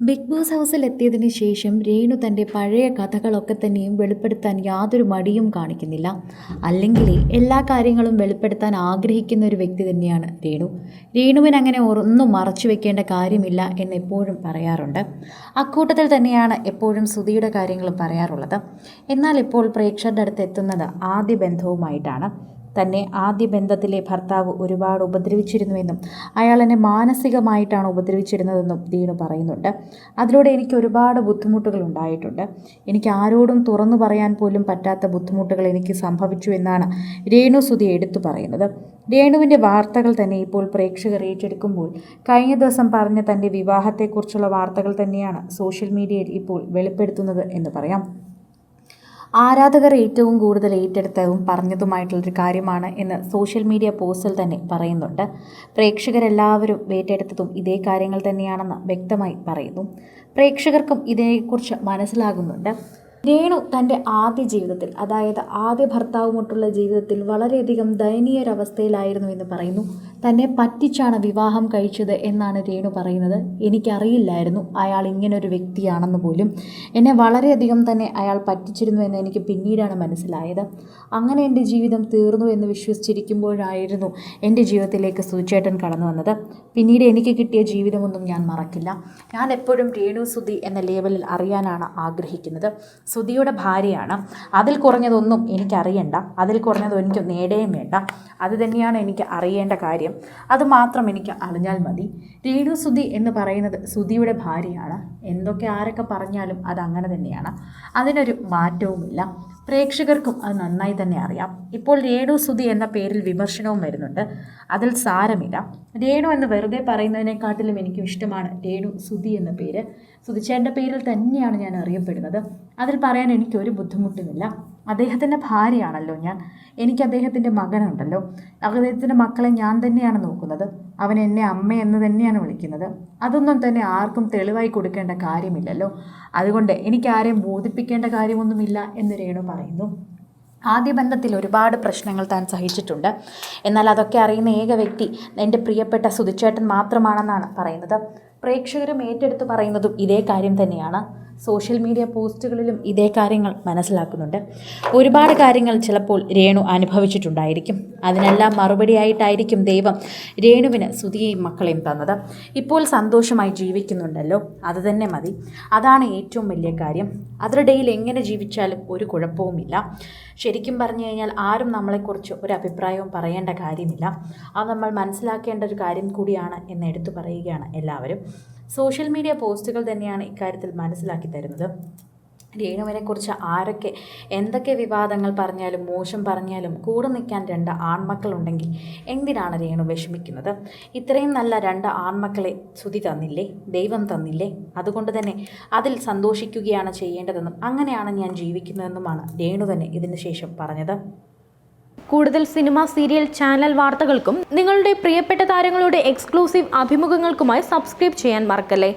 Big boss ഹൗസിൽ എത്തിയതിന് ശേഷം രേണു തന്റെ പഴയ കഥകളൊക്കെ തന്നെയും വെളിപ്പെടുത്താൻ യാതൊരു മടിയും കാണിക്കുന്നില്ല. അല്ലെങ്കിൽ എല്ലാ കാര്യങ്ങളും വെളിപ്പെടുത്താൻ ആഗ്രഹിക്കുന്ന ഒരു വ്യക്തി തന്നെയാണ് രേണു. രേണുവിന് അങ്ങനെ ഒന്നും മറച്ചു വെക്കേണ്ട കാര്യമില്ല എന്ന് എപ്പോഴും പറയാറുണ്ട്. അക്കൂട്ടത്തിൽ തന്നെയാണ് എപ്പോഴും സുധിയുടെ കാര്യങ്ങളും പറയാറുള്ളത്. എന്നാൽ ഇപ്പോൾ പ്രേക്ഷകരുടെ അടുത്ത് എത്തുന്നത് ആദ്യ ബന്ധവുമായിട്ടാണ്. തന്നെ ആദ്യ ബന്ധത്തിലെ ഭർത്താവ് ഒരുപാട് ഉപദ്രവിച്ചിരുന്നുവെന്നും അയാൾ എന്നെ മാനസികമായിട്ടാണ് ഉപദ്രവിച്ചിരുന്നതെന്നും ദീനു പറയുന്നുണ്ട്. അതിലൂടെ എനിക്ക് ഒരുപാട് ബുദ്ധിമുട്ടുകൾ ഉണ്ടായിട്ടുണ്ട്. എനിക്ക് ആരോടും തുറന്നു പറയാൻ പോലും പറ്റാത്ത ബുദ്ധിമുട്ടുകൾ എനിക്ക് സംഭവിച്ചു എന്നാണ് രേണു സുധി എടുത്തു പറയുന്നത്. രേണുവിന്റെ വാർത്തകൾ തന്നെ ഇപ്പോൾ പ്രേക്ഷകർ ഏറ്റെടുക്കുമ്പോൾ കഴിഞ്ഞ ദിവസം പറഞ്ഞ തന്റെ വിവാഹത്തെക്കുറിച്ചുള്ള വാർത്തകൾ തന്നെയാണ് സോഷ്യൽ മീഡിയയിൽ ഇപ്പോൾ വെളിപ്പെടുത്തുന്നത് എന്ന് പറയാം. ആരാധകർ ഏറ്റവും കൂടുതൽ ഏറ്റെടുത്തതും പറഞ്ഞതുമായിട്ടുള്ളൊരു കാര്യമാണ് എന്ന് സോഷ്യൽ മീഡിയ പോസ്റ്റിൽ തന്നെ പറയുന്നുണ്ട്. പ്രേക്ഷകരെല്ലാവരും ഏറ്റെടുത്തതും ഇതേ കാര്യങ്ങൾ തന്നെയാണെന്ന് വ്യക്തമായി പറയുന്നു. പ്രേക്ഷകർക്കും ഇതിനെക്കുറിച്ച് മനസ്സിലാകുന്നുണ്ട്. രേണു തന്റെ ആദ്യ ജീവിതത്തിൽ അതായത് ആദ്യ ഭർത്താവുമൊട്ടുള്ള ജീവിതത്തിൽ വളരെയധികം ദയനീയൊരവസ്ഥയിലായിരുന്നു എന്ന് പറയുന്നു. തന്നെ പറ്റിച്ചാണ് വിവാഹം കഴിച്ചത് എന്നാണ് രേണു പറയുന്നത്. എനിക്കറിയില്ലായിരുന്നു അയാൾ ഇങ്ങനൊരു വ്യക്തിയാണെന്ന് പോലും. എന്നെ വളരെയധികം തന്നെ അയാൾ പറ്റിച്ചിരുന്നു എന്ന് എനിക്ക് പിന്നീടാണ് മനസ്സിലായത്. അങ്ങനെ എന്റെ ജീവിതം തീർന്നു എന്ന് വിശ്വസിച്ചിരിക്കുമ്പോഴായിരുന്നു എന്റെ ജീവിതത്തിലേക്ക് സുചേട്ടൻ കടന്നു വന്നത്. പിന്നീട് എനിക്ക് കിട്ടിയ ജീവിതമൊന്നും ഞാൻ മറക്കില്ല. ഞാൻ എപ്പോഴും രേണു സുധി എന്ന ലേബലിൽ അറിയാനാണ് ആഗ്രഹിക്കുന്നത്. സുധിയുടെ ഭാര്യയാണ്. അതിൽ കുറഞ്ഞതൊന്നും എനിക്കറിയണ്ട. അതിൽ കുറഞ്ഞത് എനിക്ക് നേടുകയും വേണ്ട. അത് തന്നെയാണ് എനിക്ക് അറിയേണ്ട കാര്യം. അത് മാത്രം എനിക്ക് അറിഞ്ഞാൽ മതി. രേണു സുധി എന്ന് പറയുന്നത് സുധിയുടെ ഭാര്യയാണ്. എന്തൊക്കെ ആരൊക്കെ പറഞ്ഞാലും അത് അങ്ങനെ തന്നെയാണ്. അതിനൊരു മാറ്റവുമില്ല. പ്രേക്ഷകർക്കും അത് നന്നായി തന്നെ അറിയാം. ഇപ്പോൾ രേണു സുധി എന്ന പേരിൽ വിമർശനവും വരുന്നുണ്ട്. അതിൽ സാരമില്ല. രേണു എന്ന് വെറുതെ പറയുന്നതിനെക്കാട്ടിലും എനിക്കും ഇഷ്ടമാണ് രേണു സുധി എന്ന പേര്. സുധിച്ചേന്റെ പേരിൽ തന്നെയാണ് ഞാൻ അറിയപ്പെടുന്നത്. അതിൽ പറയാൻ എനിക്കൊരു ബുദ്ധിമുട്ടുമില്ല. അദ്ദേഹത്തിന്റെ ഭാര്യയാണല്ലോ ഞാൻ. എനിക്ക് അദ്ദേഹത്തിന്റെ മകനുണ്ടല്ലോ. അദ്ദേഹത്തിന്റെ മക്കളെ ഞാൻ തന്നെയാണ് നോക്കുന്നത്. അവൻ എന്നെ അമ്മ എന്ന് തന്നെയാണ് വിളിക്കുന്നത്. അതൊന്നും തന്നെ ആർക്കും തെളിവായി കൊടുക്കേണ്ട കാര്യമില്ലല്ലോ. അതുകൊണ്ട് എനിക്ക് ആരെയും ബോധിപ്പിക്കേണ്ട കാര്യമൊന്നുമില്ല എന്ന് രേണു പറയുന്നു. ആദ്യ ബന്ധത്തിൽ ഒരുപാട് പ്രശ്നങ്ങൾ താൻ സഹിച്ചിട്ടുണ്ട്. എന്നാൽ അതൊക്കെ അറിയുന്ന ഏക വ്യക്തി എന്റെ പ്രിയപ്പെട്ട സുധിച്ചേട്ടൻ മാത്രമാണെന്നാണ് പറയുന്നത്. പ്രേക്ഷകരും ഏറ്റെടുത്ത് പറയുന്നതും ഇതേ കാര്യം തന്നെയാണ്. സോഷ്യൽ മീഡിയ പോസ്റ്റുകളിലും ഇതേ കാര്യങ്ങൾ മനസ്സിലാക്കുന്നുണ്ട്. ഒരുപാട് കാര്യങ്ങൾ ചിലപ്പോൾ രേണു അനുഭവിച്ചിട്ടുണ്ടായിരിക്കും. അതിനെല്ലാം മറുപടിയായിട്ടായിരിക്കും ദൈവം രേണുവിന് സുതിയെയും മക്കളെയും തന്നത്. ഇപ്പോൾ സന്തോഷമായി ജീവിക്കുന്നുണ്ടല്ലോ അത് തന്നെ മതി. അതാണ് ഏറ്റവും വലിയ കാര്യം. അതിനിടയിൽ എങ്ങനെ ജീവിച്ചാലും ഒരു കുഴപ്പവുമില്ല. ശരിക്കും പറഞ്ഞു കഴിഞ്ഞാൽ ആരും നമ്മളെക്കുറിച്ച് ഒരു അഭിപ്രായവും പറയേണ്ട കാര്യമില്ല. അത് നമ്മൾ മനസ്സിലാക്കേണ്ട ഒരു കാര്യം കൂടിയാണ് എന്ന് എടുത്തു പറയുകയാണ് എല്ലാവരും. സോഷ്യൽ മീഡിയ പോസ്റ്റുകൾ തന്നെയാണ് ഇക്കാര്യത്തിൽ മനസ്സിലാക്കി തരുന്നത്. രേണുവിനെക്കുറിച്ച് ആരൊക്കെ എന്തൊക്കെ വിവാദങ്ങൾ പറഞ്ഞാലും മോശം പറഞ്ഞാലും കൂടെ നിൽക്കാൻ രണ്ട് ആൺമക്കളുണ്ടെങ്കിൽ എന്തിനാണ് രേണു വിഷമിക്കുന്നത്? ഇത്രയും നല്ല രണ്ട് ആൺമക്കളെ ശ്രുതി തന്നില്ലേ? ദൈവം തന്നില്ലേ? അതുകൊണ്ട് തന്നെ അതിൽ സന്തോഷിക്കുകയാണ് ചെയ്യേണ്ടതെന്നും അങ്ങനെയാണ് ഞാൻ ജീവിക്കുന്നതെന്നുമാണ് രേണു തന്നെ ഇതിന് ശേഷം പറഞ്ഞത്. കൂടുതൽ സിനിമ സീരിയൽ ചാനൽ വാർത്തകൾക്കും നിങ്ങളുടെ പ്രിയപ്പെട്ട താരങ്ങളുടെ എക്സ്ക്ലൂസീവ് അഭിമുഖങ്ങൾക്കുമായി സബ്സ്ക്രൈബ് ചെയ്യാൻ മറക്കല്ലേ?